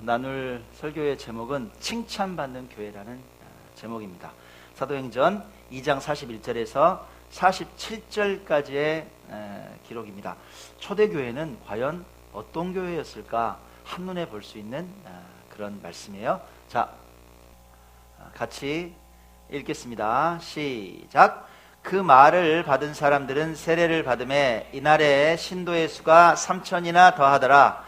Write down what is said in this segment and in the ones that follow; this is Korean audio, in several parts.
나눌 설교의 제목은 칭찬받는 교회라는 아, 제목입니다. 사도행전 2장 41절에서 47절까지의 기록입니다. 초대교회는 과연 어떤 교회였을까 한눈에 볼 수 있는 아, 그런 말씀이에요. 자, 아, 같이 읽겠습니다. 시작. 그 말을 받은 사람들은 세례를 받음에 이날에 신도의 수가 3천이나 더하더라.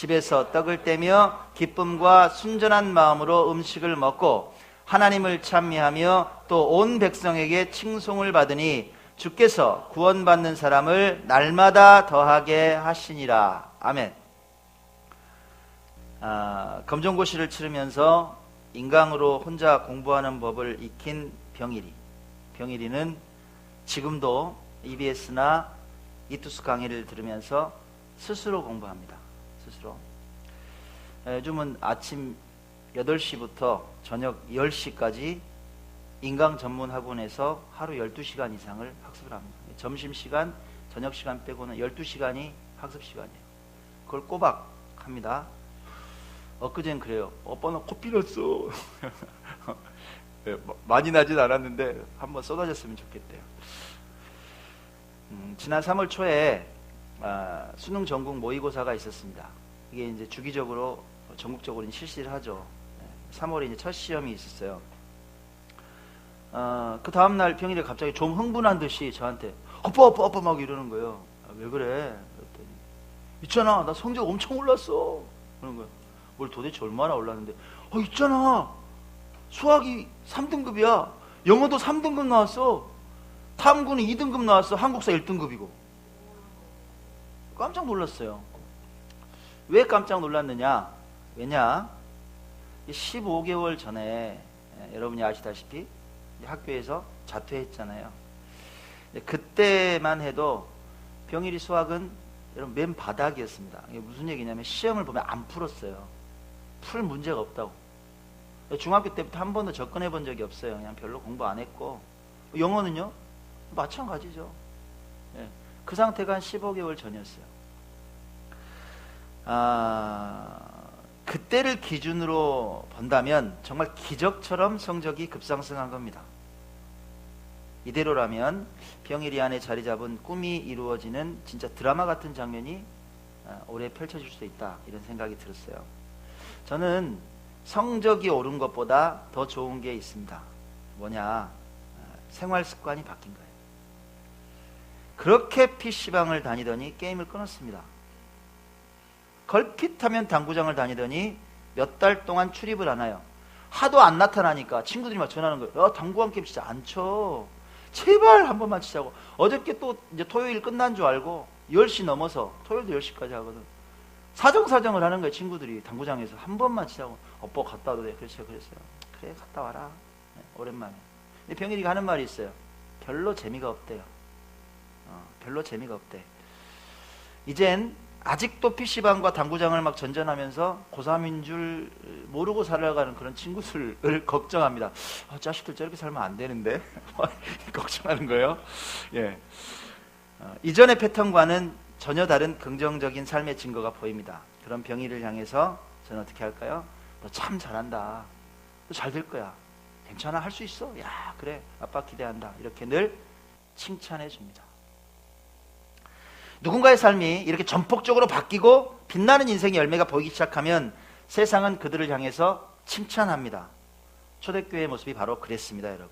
집에서 떡을 떼며 기쁨과 순전한 마음으로 음식을 먹고 하나님을 찬미하며 또 온 백성에게 칭송을 받으니 주께서 구원받는 사람을 날마다 더하게 하시니라. 아멘. 아, 검정고시를 치르면서 인강으로 혼자 공부하는 법을 익힌 병일이. 병일이는 지금도 EBS나 이투스 강의를 들으면서 스스로 공부합니다. 스스로. 요즘은 아침 8시부터 저녁 10시까지 인강 전문 학원에서 하루 12시간 이상을 학습을 합니다. 점심시간, 저녁시간 빼고는 12시간이 학습 시간이에요. 그걸 꼬박 합니다. 엊그젠 그래요. 오빠 나 코피 났어. 네, 많이 나진 않았는데 한번 쏟아졌으면 좋겠대요. 음, 지난 3월 초에 아, 수능 전국 모의고사가 있었습니다. 이게 이제 주기적으로 전국적으로 실시를 하죠. 3월에 이제 첫 시험이 있었어요. 어, 그 다음날 평일에 갑자기 좀 흥분한 듯이 저한테 오빠 오빠 오빠 막 이러는 거예요. 아, 왜 그래? 그랬더니 있잖아 나 성적 엄청 올랐어. 그런 거예요. 뭘 도대체 얼마나 올랐는데 어 있잖아 수학이 3등급이야. 영어도 3등급 나왔어. 탐구는 2등급 나왔어. 한국사 1등급이고. 깜짝 놀랐어요. 왜 깜짝 놀랐느냐? 왜냐? 15개월 전에 예, 여러분이 아시다시피 학교에서 자퇴했잖아요. 그때만 해도 병일이 수학은 여러분 맨 바닥이었습니다. 이게 무슨 얘기냐면 시험을 보면 안 풀었어요. 풀 문제가 없다고. 중학교 때부터 한 번도 접근해 본 적이 없어요. 그냥 별로 공부 안 했고. 영어는요? 마찬가지죠. 예. 그 상태가 한 15개월 전이었어요. 아, 그때를 기준으로 본다면 정말 기적처럼 성적이 급상승한 겁니다. 이대로라면 병일이 안에 자리 잡은 꿈이 이루어지는 진짜 드라마 같은 장면이 아, 올해 펼쳐질 수 있다 이런 생각이 들었어요. 저는 성적이 오른 것보다 더 좋은 게 있습니다. 뭐냐? 아, 생활 습관이 바뀐 거예요. 그렇게 PC방을 다니더니 게임을 끊었습니다. 걸핏하면 당구장을 다니더니 몇 달 동안 출입을 안 해요. 하도 안 나타나니까 친구들이 막 전화하는 거예요. 야, 당구 한 게임 진짜 안 쳐. 제발 한 번만 치자고. 어저께 또 이제 토요일 끝난 줄 알고 10시 넘어서 토요일도 10시까지 하거든. 사정사정을 하는 거예요, 친구들이. 당구장에서 한 번만 치자고. 오빠 갔다 와도 돼. 그렇죠, 그랬어요. 그래, 갔다 와라. 네, 오랜만에. 근데 병일이가 하는 말이 있어요. 별로 재미가 없대요. 어, 별로 재미가 없대. 이젠 아직도 PC방과 당구장을 막 전전하면서 고3인 줄 모르고 살아가는 그런 친구들을 걱정합니다. 아, 자식들 저렇게 살면 안 되는데. 걱정하는 거예요. 예. 어, 이전의 패턴과는 전혀 다른 긍정적인 삶의 증거가 보입니다. 그런 병이를 향해서 저는 어떻게 할까요? 너 참 잘한다. 너 잘 될 거야. 괜찮아. 할 수 있어. 야, 그래. 아빠 기대한다. 이렇게 늘 칭찬해 줍니다. 누군가의 삶이 이렇게 전폭적으로 바뀌고 빛나는 인생의 열매가 보이기 시작하면 세상은 그들을 향해서 칭찬합니다. 초대교회의 모습이 바로 그랬습니다, 여러분.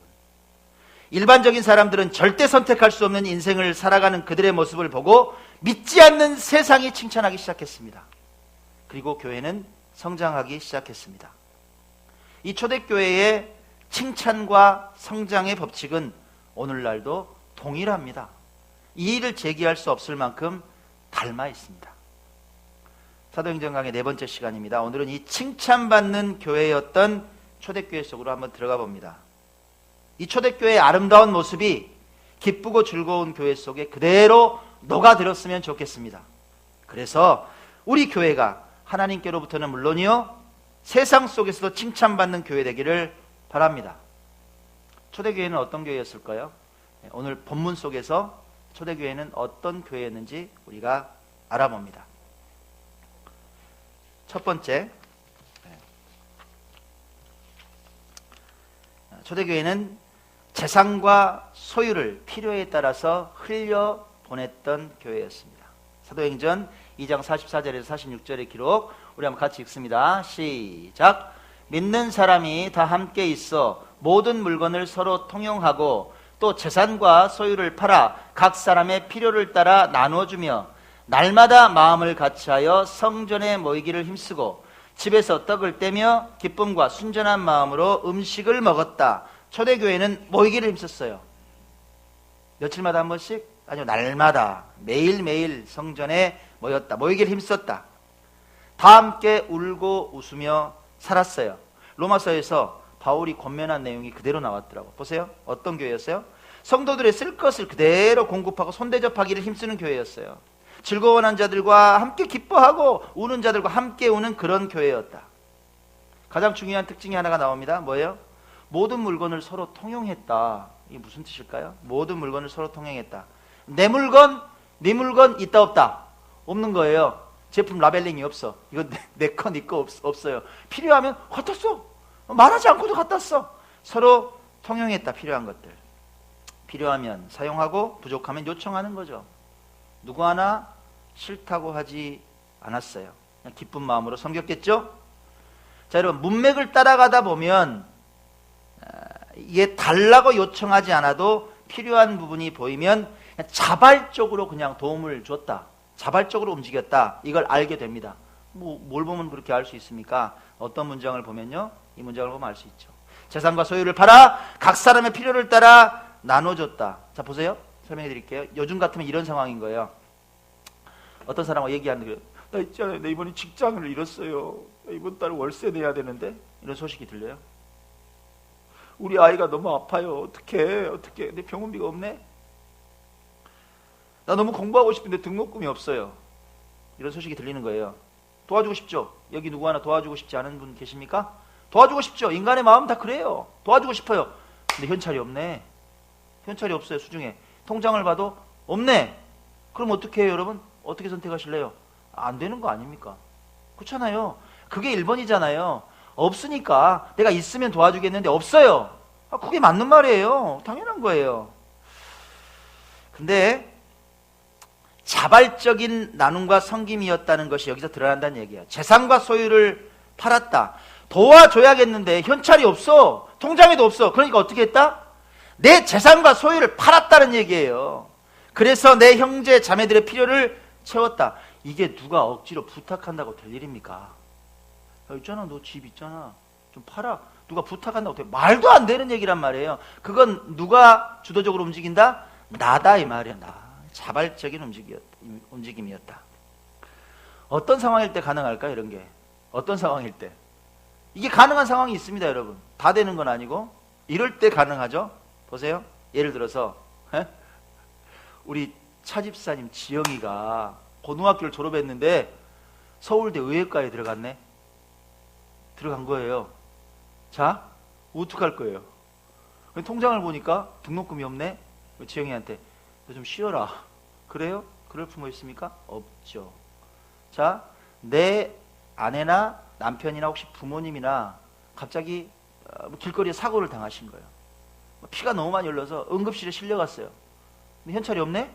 일반적인 사람들은 절대 선택할 수 없는 인생을 살아가는 그들의 모습을 보고 믿지 않는 세상이 칭찬하기 시작했습니다. 그리고 교회는 성장하기 시작했습니다. 이 초대교회의 칭찬과 성장의 법칙은 오늘날도 동일합니다. 이 일을 제기할 수 없을 만큼 닮아 있습니다. 사도행전 강의 네 번째 시간입니다. 오늘은 이 칭찬받는 교회였던 초대교회 속으로 한번 들어가 봅니다. 이 초대교회의 아름다운 모습이 기쁘고 즐거운 교회 속에 그대로 녹아들었으면 좋겠습니다. 그래서 우리 교회가 하나님께로부터는 물론이요 세상 속에서도 칭찬받는 교회 되기를 바랍니다. 초대교회는 어떤 교회였을까요? 네, 오늘 본문 속에서 초대교회는 어떤 교회였는지 우리가 알아봅니다. 첫 번째, 네. 초대교회는 재산과 소유를 필요에 따라서 흘려 보냈던 교회였습니다. 사도행전 2장 44절에서 46절의 기록 우리 한번 같이 읽습니다. 시작. 믿는 사람이 다 함께 있어 모든 물건을 서로 통용하고 또 재산과 소유를 팔아 각 사람의 필요를 따라 나눠주며 날마다 마음을 같이하여 성전에 모이기를 힘쓰고 집에서 떡을 떼며 기쁨과 순전한 마음으로 음식을 먹었다. 초대교회는 모이기를 힘썼어요. 며칠마다 한 번씩? 아니요, 날마다 매일매일 성전에 모였다. 모이기를 힘썼다. 다 함께 울고 웃으며 살았어요. 로마서에서 바울이 권면한 내용이 그대로 나왔더라고. 보세요. 어떤 교회였어요? 성도들의 쓸 것을 그대로 공급하고 손대접하기를 힘쓰는 교회였어요. 즐거워하는 자들과 함께 기뻐하고 우는 자들과 함께 우는 그런 교회였다. 가장 중요한 특징이 하나가 나옵니다. 뭐예요? 모든 물건을 서로 통용했다. 이게 무슨 뜻일까요? 모든 물건을 서로 통용했다. 내 물건, 네 물건 있다 없다. 없는 거예요. 제품 라벨링이 없어. 이거 내거 네거 없어요. 필요하면 써. 말하지 않고도 갖다 써. 서로 통용했다. 필요한 것들. 필요하면 사용하고 부족하면 요청하는 거죠. 누구 하나 싫다고 하지 않았어요. 그냥 기쁜 마음으로 섬겼겠죠? 자, 여러분, 문맥을 따라가다 보면 아, 이게 달라고 요청하지 않아도 필요한 부분이 보이면 자발적으로 그냥 도움을 줬다. 자발적으로 움직였다. 이걸 알게 됩니다. 뭐, 뭘 보면 그렇게 알 수 있습니까? 어떤 문장을 보면요. 이 문장을 보면 알 수 있죠. 재산과 소유를 팔아 각 사람의 필요를 따라 나눠줬다. 자, 보세요. 설명해 드릴게요. 요즘 같으면 이런 상황인 거예요. 어떤 사람과 얘기하는 거예요. 나 있잖아요. 내 이번에 직장을 잃었어요. 이번 달 월세 내야 되는데 이런 소식이 들려요. 우리 아이가 너무 아파요. 어떻게 어떻게 내 병원비가 없네. 나 너무 공부하고 싶은데 등록금이 없어요. 이런 소식이 들리는 거예요. 도와주고 싶죠? 여기 누구 하나 도와주고 싶지 않은 분 계십니까? 도와주고 싶죠? 인간의 마음 다 그래요. 도와주고 싶어요. 근데 현찰이 없네. 현찰이 없어요, 수중에. 통장을 봐도 없네. 그럼 어떻게 해요, 여러분? 어떻게 선택하실래요? 안 되는 거 아닙니까? 그렇잖아요. 그게 1번이잖아요. 없으니까 내가 있으면 도와주겠는데 없어요. 아, 그게 맞는 말이에요. 당연한 거예요. 근데 자발적인 나눔과 섬김이었다는 것이 여기서 드러난다는 얘기예요. 재산과 소유를 팔았다. 도와줘야겠는데 현찰이 없어. 통장에도 없어. 그러니까 어떻게 했다? 내 재산과 소유를 팔았다는 얘기예요. 그래서 내 형제 자매들의 필요를 채웠다. 이게 누가 억지로 부탁한다고 될 일입니까? 야, 있잖아, 너 집 있잖아. 좀 팔아. 누가 부탁한다고 돼. 말도 안 되는 얘기란 말이에요. 그건 누가 주도적으로 움직인다? 나다, 이 말이야, 나. 자발적인 움직임이었다. 어떤 상황일 때 가능할까, 이런 게? 어떤 상황일 때? 이게 가능한 상황이 있습니다, 여러분. 다 되는 건 아니고. 이럴 때 가능하죠? 보세요. 예를 들어서, 에? 우리 차집사님 지영이가 고등학교를 졸업했는데 서울대 의예과에 들어갔네. 들어간 거예요. 자, 어떡할 거예요? 통장을 보니까 등록금이 없네. 지영이한테 너 좀 쉬어라. 그래요? 그럴 품어 있습니까? 없죠. 자, 내 아내나 남편이나 혹시 부모님이나 갑자기 어, 뭐 길거리에 사고를 당하신 거예요. 피가 너무 많이 흘러서 응급실에 실려갔어요. 현찰이 없네?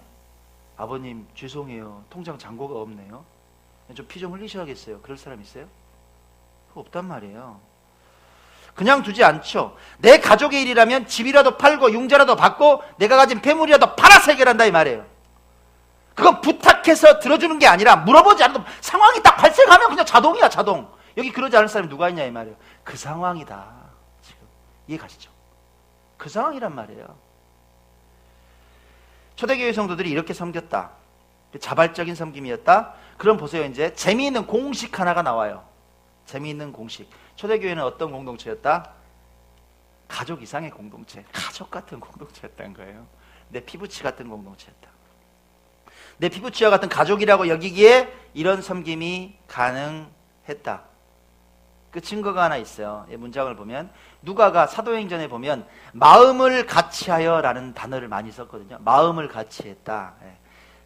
아버님 죄송해요. 통장 잔고가 없네요. 좀 피 좀 흘리셔야겠어요. 그럴 사람 있어요? 없단 말이에요. 그냥 두지 않죠. 내 가족의 일이라면 집이라도 팔고 융자라도 받고 내가 가진 폐물이라도 팔아서 해결한다 이 말이에요. 그건 부탁해서 들어주는 게 아니라 물어보지 않아도 상황이 딱 발생하면 그냥 자동이야 자동. 여기 그러지 않을 사람이 누가 있냐 이 말이에요. 그 상황이다. 지금 이해 가시죠? 그 상황이란 말이에요. 초대교회 성도들이 이렇게 섬겼다. 자발적인 섬김이었다. 그럼 보세요. 이제 재미있는 공식 하나가 나와요. 재미있는 공식. 초대교회는 어떤 공동체였다? 가족 이상의 공동체, 가족 같은 공동체였던 거예요. 내 피부치 같은 공동체였다. 내 피부치와 같은 가족이라고 여기기에 이런 섬김이 가능했다. 그 증거가 하나 있어요. 이 문장을 보면 누가가 사도행전에 보면 마음을 같이하여라는 단어를 많이 썼거든요. 마음을 같이했다. 예.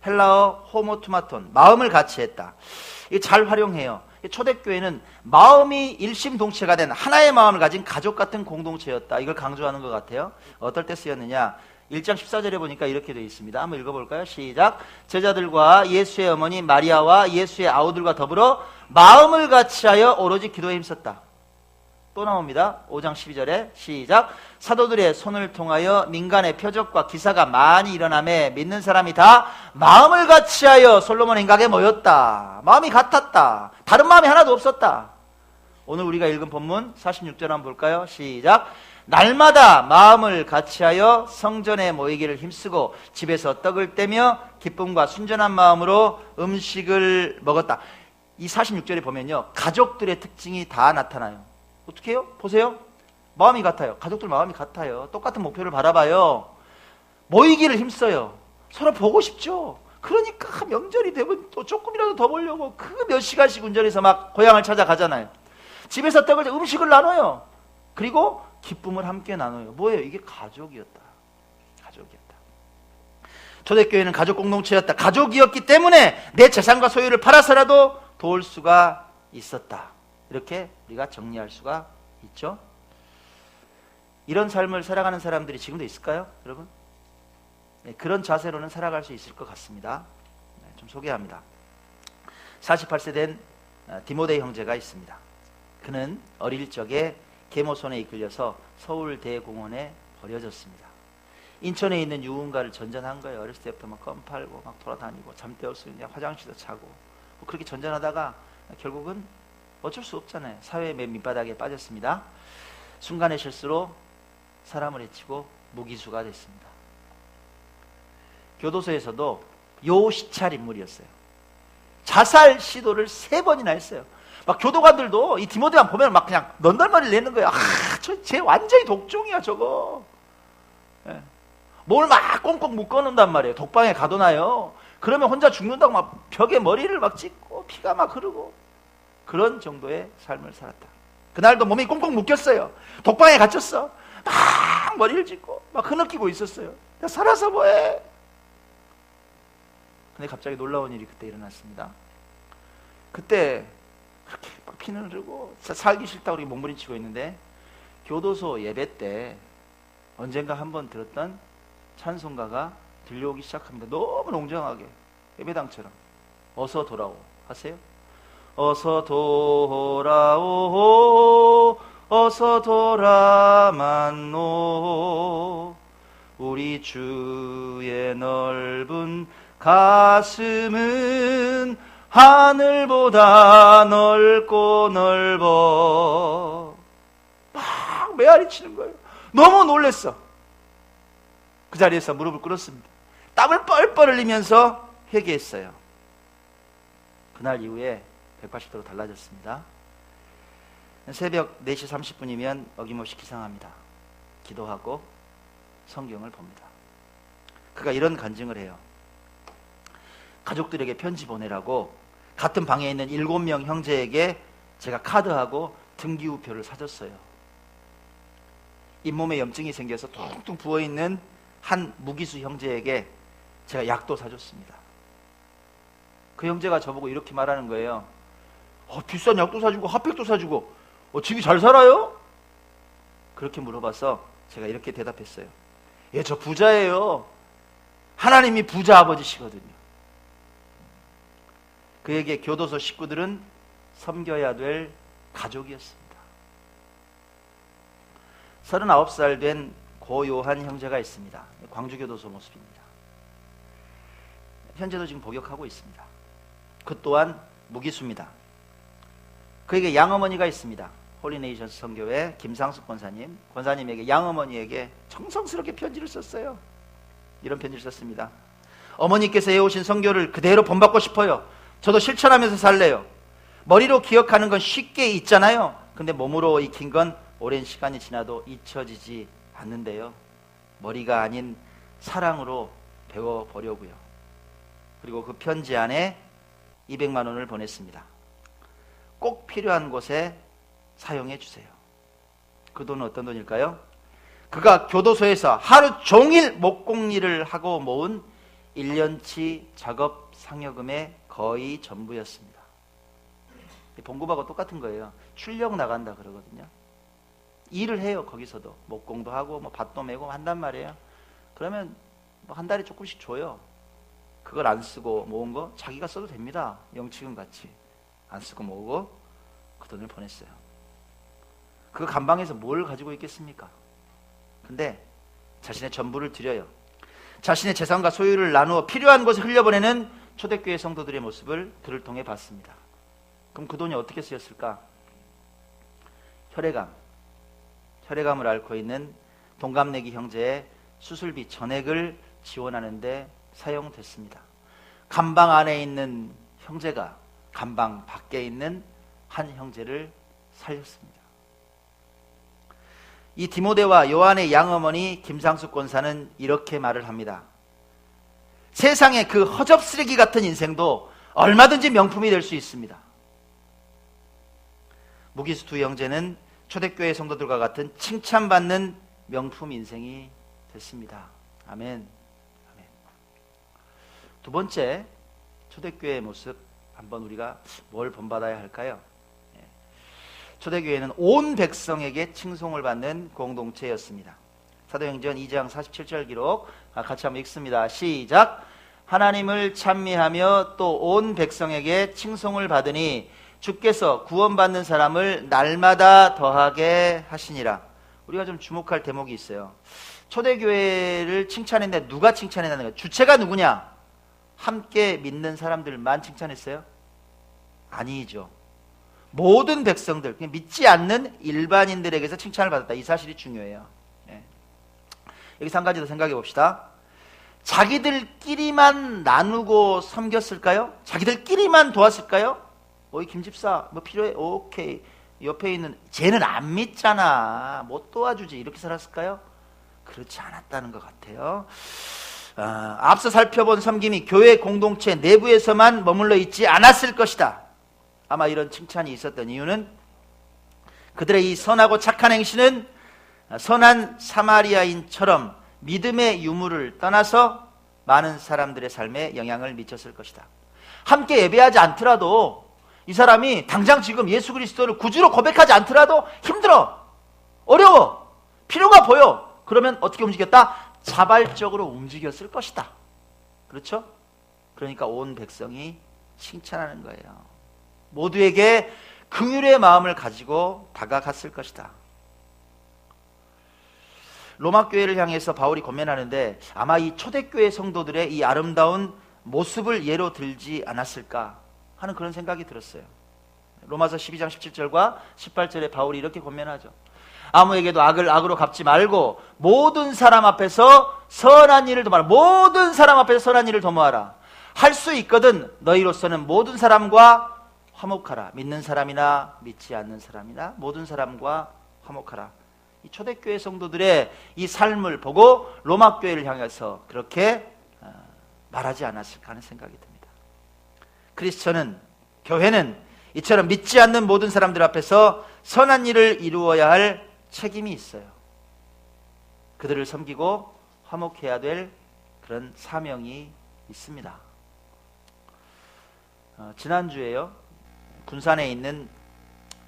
헬라어 호모투마톤 마음을 같이했다. 잘 활용해요. 초대교회는 마음이 일심동체가 된 하나의 마음을 가진 가족 같은 공동체였다. 이걸 강조하는 것 같아요. 어떨 때 쓰였느냐? 1장 14절에 보니까 이렇게 되어 있습니다. 한번 읽어볼까요? 시작. 제자들과 예수의 어머니 마리아와 예수의 아우들과 더불어 마음을 같이하여 오로지 기도에 힘썼다. 또 나옵니다. 5장 12절에 시작. 사도들의 손을 통하여 민간의 표적과 기사가 많이 일어남에 믿는 사람이 다 마음을 같이하여 솔로몬 행각에 모였다. 마음이 같았다. 다른 마음이 하나도 없었다. 오늘 우리가 읽은 본문 46절 한번 볼까요? 시작. 날마다 마음을 같이하여 성전에 모이기를 힘쓰고 집에서 떡을 떼며 기쁨과 순전한 마음으로 음식을 먹었다. 이 46절에 보면요. 가족들의 특징이 다 나타나요. 어떻게 해요? 보세요. 마음이 같아요. 가족들 마음이 같아요. 똑같은 목표를 바라봐요. 모이기를 힘써요. 서로 보고 싶죠. 그러니까 명절이 되면 또 조금이라도 더 보려고 그 몇 시간씩 운전해서 막 고향을 찾아가잖아요. 집에서 떡을 음식을 나눠요. 그리고 기쁨을 함께 나눠요. 뭐예요? 이게 가족이었다. 가족이었다. 초대교회는 가족 공동체였다. 가족이었기 때문에 내 재산과 소유를 팔아서라도 도울 수가 있었다. 이렇게 우리가 정리할 수가 있죠. 이런 삶을 살아가는 사람들이 지금도 있을까요, 여러분? 네, 그런 자세로는 살아갈 수 있을 것 같습니다. 네, 좀 소개합니다. 48세 된 어, 디모데이 형제가 있습니다. 그는 어릴 적에 계모 손에 이끌려서 서울대공원에 버려졌습니다. 인천에 있는 유흥가를 전전한 거예요. 어렸을 때부터 막 껌 팔고 막 돌아다니고 잠때였으면 화장실도 차고 뭐 그렇게 전전하다가 결국은 어쩔 수 없잖아요. 사회의 맨 밑바닥에 빠졌습니다. 순간의 실수로 사람을 해치고 무기수가 됐습니다. 교도소에서도 요 시찰 인물이었어요. 자살 시도를 세 번이나 했어요. 막 교도관들도 이 디모데만 보면 막 그냥 넌덜머리를 내는 거예요. 아, 저쟤 완전히 독종이야 저거. 예. 뭘막 꽁꽁 묶어놓는단 말이에요. 독방에 가둬놔요. 그러면 혼자 죽는다고 막 벽에 머리를 막 찍고 피가 막 흐르고 그런 정도의 삶을 살았다. 그날도 몸이 꽁꽁 묶였어요. 독방에 갇혔어. 막 머리를 짚고 막 흐느끼고 있었어요. 야, 살아서 뭐해? 근데 갑자기 놀라운 일이 그때 일어났습니다. 그때 그렇게 막 피는 흐르고 살기 싫다고 이렇게 몸부림치고 있는데 교도소 예배 때 언젠가 한번 들었던 찬송가가 들려오기 시작합니다. 너무 농정하게 예배당처럼 어서 돌아오 하세요. 어서 돌아오 어서 돌아만노 우리 주의 넓은 가슴은 하늘보다 넓고 넓어 막 메아리 치는 거예요 너무 놀랬어 그 자리에서 무릎을 꿇었습니다 땀을 뻘뻘 흘리면서 회개했어요 그날 이후에 180도로 달라졌습니다. 새벽 4시 30분이면 어김없이 기상합니다. 기도하고 성경을 봅니다. 그가 이런 간증을 해요. 가족들에게 편지 보내라고 같은 방에 있는 7명 형제에게 제가 카드하고 등기우표를 사줬어요. 잇몸에 염증이 생겨서 퉁퉁 부어있는 한 무기수 형제에게 제가 약도 사줬습니다. 그 형제가 저보고 이렇게 말하는 거예요. 어, 비싼 약도 사주고 핫팩도 사주고 어, 집이 잘 살아요? 그렇게 물어봐서 제가 이렇게 대답했어요. 예, 저 부자예요. 하나님이 부자 아버지시거든요. 그에게 교도소 식구들은 섬겨야 될 가족이었습니다. 39살 된 고요한 형제가 있습니다. 광주교도소 모습입니다. 현재도 지금 복역하고 있습니다. 그 또한 무기수입니다. 그에게 양어머니가 있습니다. 홀리네이션스 성교회 김상숙 권사님, 권사님에게 양어머니에게 정성스럽게 편지를 썼어요. 이런 편지를 썼습니다. 어머니께서 해오신 성교를 그대로 본받고 싶어요. 저도 실천하면서 살래요. 머리로 기억하는 건 쉽게 있잖아요. 근데 몸으로 익힌 건 오랜 시간이 지나도 잊혀지지 않는데요. 머리가 아닌 사랑으로 배워보려고요. 그리고 그 편지 안에 200만 원을 보냈습니다. 꼭 필요한 곳에 사용해 주세요. 그 돈은 어떤 돈일까요? 그가 교도소에서 하루 종일 목공 일을 하고 모은 1년치 작업 상여금의 거의 전부였습니다. 봉급하고 똑같은 거예요. 출력 나간다 그러거든요. 일을 해요 거기서도 목공도 하고 뭐 밭도 메고 한단 말이에요. 그러면 뭐 한 달에 조금씩 줘요. 그걸 안 쓰고 모은 거 자기가 써도 됩니다. 영치금 같이 안 쓰고 모으고 그 돈을 보냈어요. 그 간방에서 뭘 가지고 있겠습니까? 근데 자신의 전부를 드려요. 자신의 재산과 소유를 나누어 필요한 곳에 흘려보내는 초대교회 성도들의 모습을 그를 통해 봤습니다. 그럼 그 돈이 어떻게 쓰였을까? 혈액암, 혈액암을 앓고 있는 동갑내기 형제의 수술비 전액을 지원하는데 사용됐습니다. 감방 안에 있는 형제가 감방 밖에 있는 한 형제를 살렸습니다. 이 디모데와 요한의 양어머니 김상숙 권사는 이렇게 말을 합니다. 세상의 그 허접 쓰레기 같은 인생도 얼마든지 명품이 될 수 있습니다. 무기수 두 형제는 초대교회 성도들과 같은 칭찬받는 명품 인생이 됐습니다. 아멘. 아멘. 두 번째 초대교회의 모습 한번 우리가 뭘 본받아야 할까요? 예. 초대교회는 온 백성에게 칭송을 받는 공동체였습니다. 사도행전 2장 47절 기록 아, 같이 한번 읽습니다. 시작. 하나님을 찬미하며 또 온 백성에게 칭송을 받으니 주께서 구원받는 사람을 날마다 더하게 하시니라. 우리가 좀 주목할 대목이 있어요. 초대교회를 칭찬했는데 누가 칭찬했다는 거예요? 주체가 누구냐? 함께 믿는 사람들만 칭찬했어요? 아니죠. 모든 백성들, 믿지 않는 일반인들에게서 칭찬을 받았다. 이 사실이 중요해요. 네. 여기서 한 가지 더 생각해 봅시다. 자기들끼리만 나누고 섬겼을까요? 자기들끼리만 도왔을까요? 어이 김집사 뭐 필요해? 오케이 옆에 있는 쟤는 안 믿잖아 못 도와주지 이렇게 살았을까요? 그렇지 않았다는 것 같아요 아, 앞서 살펴본 섬김이 교회 공동체 내부에서만 머물러 있지 않았을 것이다 아마 이런 칭찬이 있었던 이유는 그들의 이 선하고 착한 행실은 선한 사마리아인처럼 믿음의 유무를 떠나서 많은 사람들의 삶에 영향을 미쳤을 것이다 함께 예배하지 않더라도 이 사람이 당장 지금 예수 그리스도를 구주로 고백하지 않더라도 힘들어. 어려워. 필요가 보여. 그러면 어떻게 움직였다? 자발적으로 움직였을 것이다. 그렇죠? 그러니까 온 백성이 칭찬하는 거예요. 모두에게 긍휼의 마음을 가지고 다가갔을 것이다. 로마 교회를 향해서 바울이 권면하는데 아마 이 초대교회 성도들의 이 아름다운 모습을 예로 들지 않았을까 하는 그런 생각이 들었어요. 로마서 12장 17절과 18절에 바울이 이렇게 권면하죠. 아무에게도 악을 악으로 갚지 말고 모든 사람 앞에서 선한 일을 도모하라. 모든 사람 앞에서 선한 일을 도모하라. 할 수 있거든 너희로서는 모든 사람과 화목하라. 믿는 사람이나 믿지 않는 사람이나 모든 사람과 화목하라. 이 초대교회 성도들의 이 삶을 보고 로마 교회를 향해서 그렇게 어, 말하지 않았을까 하는 생각이 듭니다. 크리스천은 교회는 이처럼 믿지 않는 모든 사람들 앞에서 선한 일을 이루어야 할 책임이 있어요. 그들을 섬기고 화목해야 될 그런 사명이 있습니다. 어, 지난주에요. 군산에 있는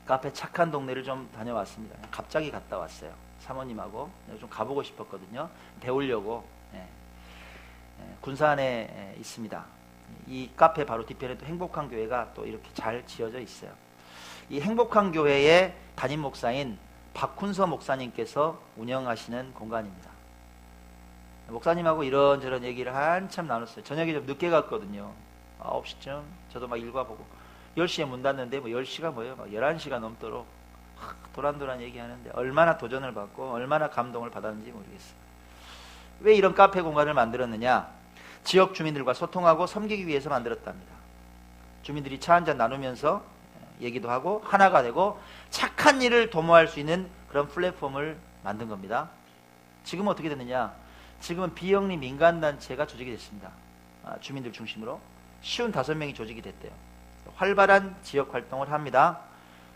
카페 착한 동네를 좀 다녀왔습니다. 갑자기 갔다 왔어요. 사모님하고 좀 가보고 싶었거든요. 배우려고. 네. 네, 군산에 있습니다. 이 카페 바로 뒤편에 또 행복한 교회가 또 이렇게 잘 지어져 있어요. 이 행복한 교회의 담임 목사인 박훈서 목사님께서 운영하시는 공간입니다. 목사님하고 이런저런 얘기를 한참 나눴어요. 저녁에 좀 늦게 갔거든요. 9시쯤 저도 막 읽어보고 10시에 문 닫는데 뭐 10시가 뭐예요? 막 11시가 넘도록 도란도란 얘기하는데 얼마나 도전을 받고 얼마나 감동을 받았는지 모르겠어요. 왜 이런 카페 공간을 만들었느냐? 지역 주민들과 소통하고 섬기기 위해서 만들었답니다. 주민들이 차 한 잔 나누면서 얘기도 하고 하나가 되고 착한 일을 도모할 수 있는 그런 플랫폼을 만든 겁니다. 지금은 어떻게 됐느냐? 지금은 비영리 민간단체가 조직이 됐습니다. 아, 주민들 중심으로 쉬운 다섯 명이 조직이 됐대요. 활발한 지역 활동을 합니다.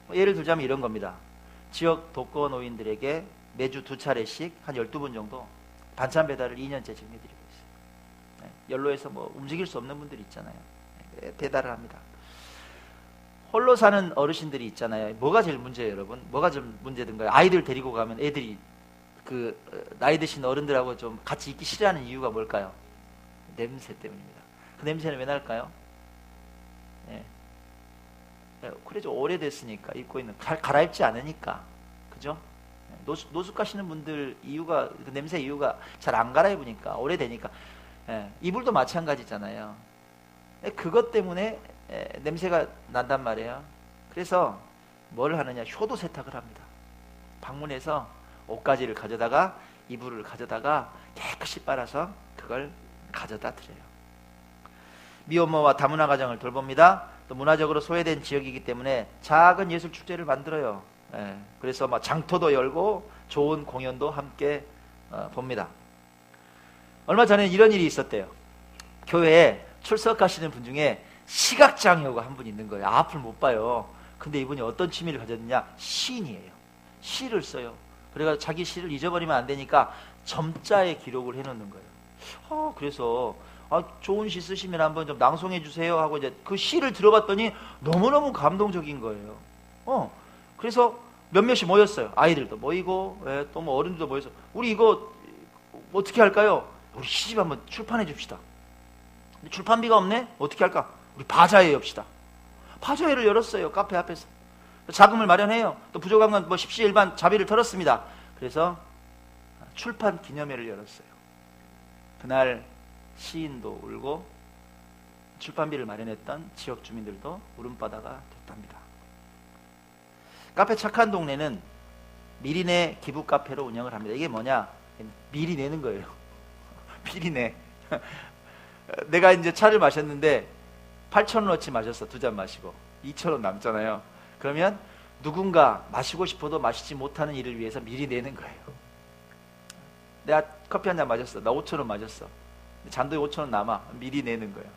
뭐 예를 들자면 이런 겁니다. 지역 독거 노인들에게 매주 두 차례씩 한 12분 정도 반찬 배달을 2년째 지금 해드리고 있어요. 네, 연로에서 뭐 움직일 수 없는 분들 있잖아요. 네, 배달을 합니다. 홀로 사는 어르신들이 있잖아요. 뭐가 제일 문제예요, 여러분? 뭐가 좀 문제든가요? 아이들 데리고 가면 애들이 그 어, 나이 드신 어른들하고 좀 같이 있기 싫어하는 이유가 뭘까요? 냄새 때문입니다. 그 냄새는 왜 날까요? 예. 그래 좀 오래됐으니까 입고 있는 가, 갈아입지 않으니까 그죠? 예, 노숙, 노숙 가시는 분들 이유가 그 냄새 이유가 잘 안 갈아입으니까 오래되니까 예, 이불도 마찬가지잖아요. 예, 그것 때문에 예, 냄새가 난단 말이에요. 그래서 뭘 하느냐 효도 세탁을 합니다. 방문해서 옷가지를 가져다가 이불을 가져다가 깨끗이 빨아서 그걸 가져다 드려요. 미혼모와 다문화 가정을 돌봅니다. 또 문화적으로 소외된 지역이기 때문에 작은 예술 축제를 만들어요. 예, 그래서 막 장터도 열고 좋은 공연도 함께 어, 봅니다. 얼마 전에 이런 일이 있었대요. 교회에 출석하시는 분 중에 시각장애우가 한 분 있는 거예요. 앞을 못 봐요. 근데 이분이 어떤 취미를 가졌느냐? 시인이에요. 시를 써요. 그래가 자기 시를 잊어버리면 안 되니까 점자에 기록을 해놓는 거예요. 어, 그래서 아, 좋은 시 쓰시면 한번 좀 낭송해 주세요 하고 이제 그 시를 들어봤더니 너무너무 감동적인 거예요. 어, 그래서 몇몇이 모였어요. 아이들도 모이고 예, 또뭐 어른들도 모여서 우리 이거 어떻게 할까요? 우리 시집 한번 출판해 줍시다. 출판비가 없네? 어떻게 할까? 우리 바자회 엽시다. 바자회를 열었어요. 카페 앞에서. 자금을 마련해요. 또 부족한 건 뭐 십시일반 자비를 털었습니다. 그래서 출판 기념회를 열었어요. 그날 시인도 울고 출판비를 마련했던 지역 주민들도 울음바다가 됐답니다. 카페 착한 동네는 미리 내 기부 카페로 운영을 합니다. 이게 뭐냐? 미리 내는 거예요. 미리 내. 내가 이제 차를 마셨는데 8천원어치 마셨어. 두 잔 마시고. 2천원 남잖아요. 그러면 누군가 마시고 싶어도 마시지 못하는 일을 위해서 미리 내는 거예요. 내가 커피 한 잔 마셨어. 나 5천 원 마셨어. 잔돈이 5천 원 남아. 미리 내는 거예요.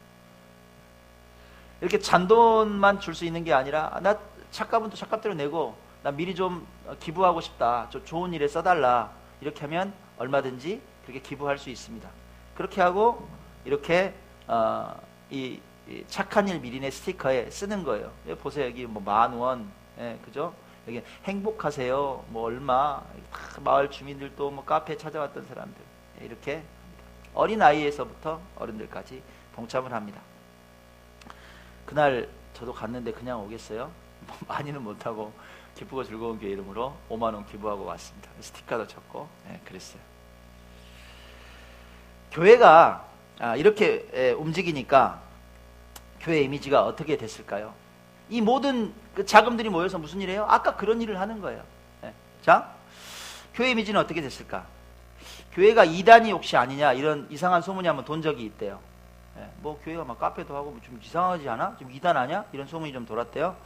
이렇게 잔돈만 줄 수 있는 게 아니라 아, 나 착값은 또 착값대로 내고 나 미리 좀 기부하고 싶다. 좀 좋은 일에 써달라. 이렇게 하면 얼마든지 그렇게 기부할 수 있습니다. 그렇게 하고 이렇게 어, 이, 이, 착한 일 미리내 스티커에 쓰는 거예요. 여기 보세요. 여기 뭐 만 원, 예, 그죠? 여기 행복하세요. 뭐 얼마 마을 주민들도 뭐 카페 찾아왔던 사람들 예, 이렇게 어린 아이에서부터 어른들까지 동참을 합니다. 그날 저도 갔는데 그냥 오겠어요? 뭐 많이는 못하고 기쁘고 즐거운 교회 이름으로 5만 원 기부하고 왔습니다. 스티커도 쳤고 네, 그랬어요. 교회가 아, 이렇게 에, 움직이니까 교회 이미지가 어떻게 됐을까요? 이 모든 그 자금들이 모여서 무슨 일이에요? 아까 그런 일을 하는 거예요. 네. 자, 교회 이미지는 어떻게 됐을까? 교회가 이단이 혹시 아니냐 이런 이상한 소문이 한번 돈 적이 있대요. 네. 뭐 교회가 막 카페도 하고 뭐 좀 이상하지 않아? 좀 이단 아니야? 이런 소문이 좀 돌았대요.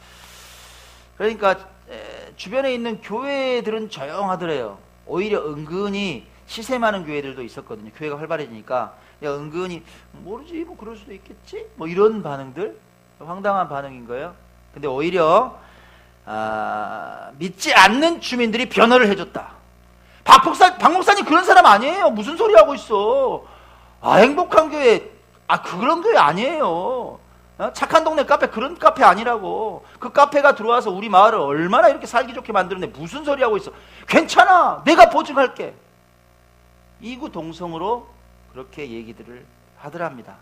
그러니까 에, 주변에 있는 교회들은 조용하더래요. 오히려 은근히 시세 많은 교회들도 있었거든요. 교회가 활발해지니까 야 은근히 모르지 뭐 그럴 수도 있겠지 뭐 이런 반응들 황당한 반응인 거예요. 근데 오히려 아, 믿지 않는 주민들이 변호를 해줬다. 박 목사, 박 목사님 그런 사람 아니에요. 무슨 소리 하고 있어? 아 행복한 교회, 아 그런 교회 아니에요. 어? 착한 동네 카페 그런 카페 아니라고. 그 카페가 들어와서 우리 마을을 얼마나 이렇게 살기 좋게 만들었는데 무슨 소리 하고 있어? 괜찮아, 내가 보증할게. 이구 동성으로 그렇게 얘기들을 하더랍니다.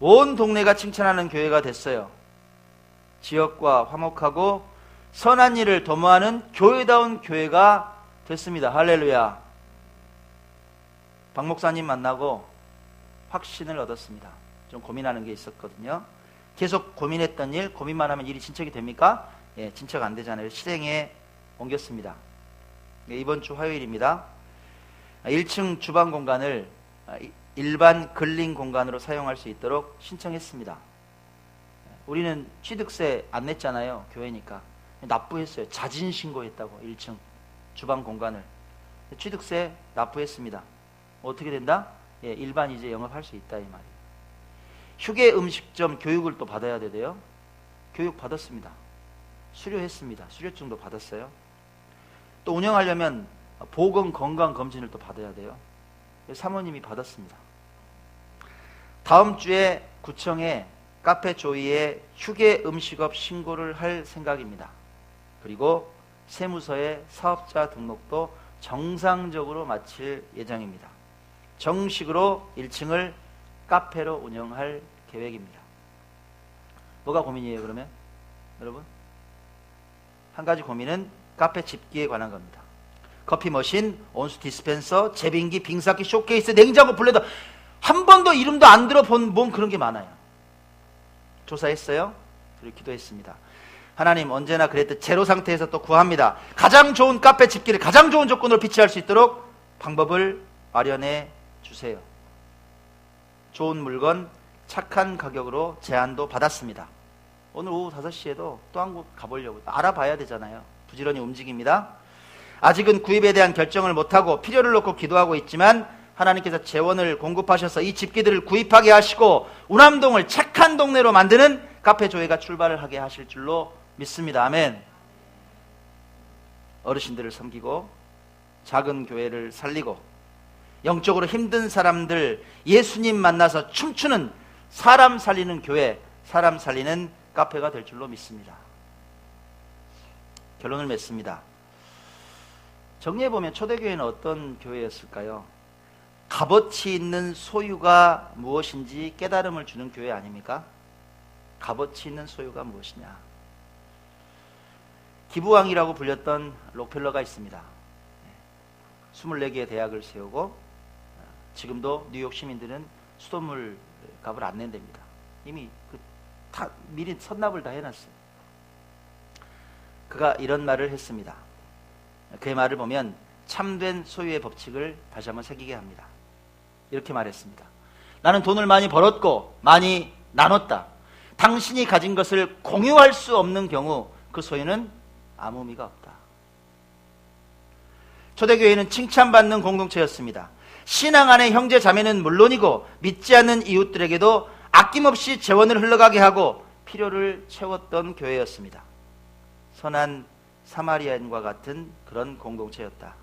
온 동네가 칭찬하는 교회가 됐어요. 지역과 화목하고 선한 일을 도모하는 교회다운 교회가 됐습니다. 할렐루야. 박 목사님 만나고 확신을 얻었습니다. 좀 고민하는 게 있었거든요. 계속 고민했던 일, 고민만 하면 일이 진척이 됩니까? 예, 진척 안 되잖아요. 실행에 옮겼습니다. 예, 이번 주 화요일입니다. 1층 주방 공간을 일반 근린 공간으로 사용할 수 있도록 신청했습니다. 우리는 취득세 안 냈잖아요. 교회니까. 납부했어요. 자진 신고했다고 1층 주방 공간을. 취득세 납부했습니다. 어떻게 된다? 예, 일반 이제 영업할 수 있다 이 말이에요. 휴게 음식점 교육을 또 받아야 되대요. 교육 받았습니다. 수료했습니다. 수료증도 받았어요. 또 운영하려면 보건 건강 검진을 또 받아야 돼요. 사모님이 받았습니다. 다음 주에 구청에 카페 조이에 휴게 음식업 신고를 할 생각입니다. 그리고 세무서에 사업자 등록도 정상적으로 마칠 예정입니다. 정식으로 1층을 카페로 운영할 계획입니다. 뭐가 고민이에요, 그러면? 여러분? 한 가지 고민은 카페 집기에 관한 겁니다. 커피 머신, 온수 디스펜서, 제빙기, 빙사기, 쇼케이스, 냉장고, 블렌더 한 번도 이름도 안 들어본 뭔 그런 게 많아요. 조사했어요. 그리고 기도했습니다. 하나님 언제나 그랬듯 제로 상태에서 또 구합니다. 가장 좋은 카페 집기를 가장 좋은 조건으로 비치할 수 있도록 방법을 마련해 주세요. 좋은 물건 착한 가격으로 제안도 받았습니다. 오늘 오후 5시에도 또한곳 가보려고 알아봐야 되잖아요. 부지런히 움직입니다. 아직은 구입에 대한 결정을 못하고 필요를 놓고 기도하고 있지만 하나님께서 재원을 공급하셔서 이 집기들을 구입하게 하시고 우남동을 착한 동네로 만드는 카페 조회가 출발을 하게 하실 줄로 믿습니다. 아멘. 어르신들을 섬기고 작은 교회를 살리고 영적으로 힘든 사람들 예수님 만나서 춤추는 사람 살리는 교회, 사람 살리는 카페가 될 줄로 믿습니다. 결론을 맺습니다. 정리해 보면 초대교회는 어떤 교회였을까요? 값어치 있는 소유가 무엇인지 깨달음을 주는 교회 아닙니까? 값어치 있는 소유가 무엇이냐? 기부왕이라고 불렸던 록펠러가 있습니다. 24개의 대학을 세우고 지금도 뉴욕 시민들은 수돗물 값을 안 낸답니다. 이미 그 다 미리 선납을 다 해놨어요. 그가 이런 말을 했습니다. 그의 말을 보면 참된 소유의 법칙을 다시 한번 새기게 합니다. 이렇게 말했습니다. 나는 돈을 많이 벌었고 많이 나눴다. 당신이 가진 것을 공유할 수 없는 경우 그 소유는 아무 의미가 없다. 초대교회는 칭찬받는 공동체였습니다. 신앙 안의 형제 자매는 물론이고 믿지 않는 이웃들에게도 아낌없이 재원을 흘러가게 하고 필요를 채웠던 교회였습니다. 선한 사마리아인과 같은 그런 공동체였다.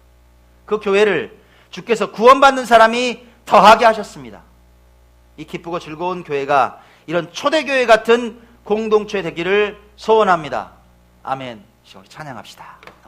그 교회를 주께서 구원받는 사람이 더하게 하셨습니다. 이 기쁘고 즐거운 교회가 이런 초대교회 같은 공동체 되기를 소원합니다. 아멘. 찬양합시다.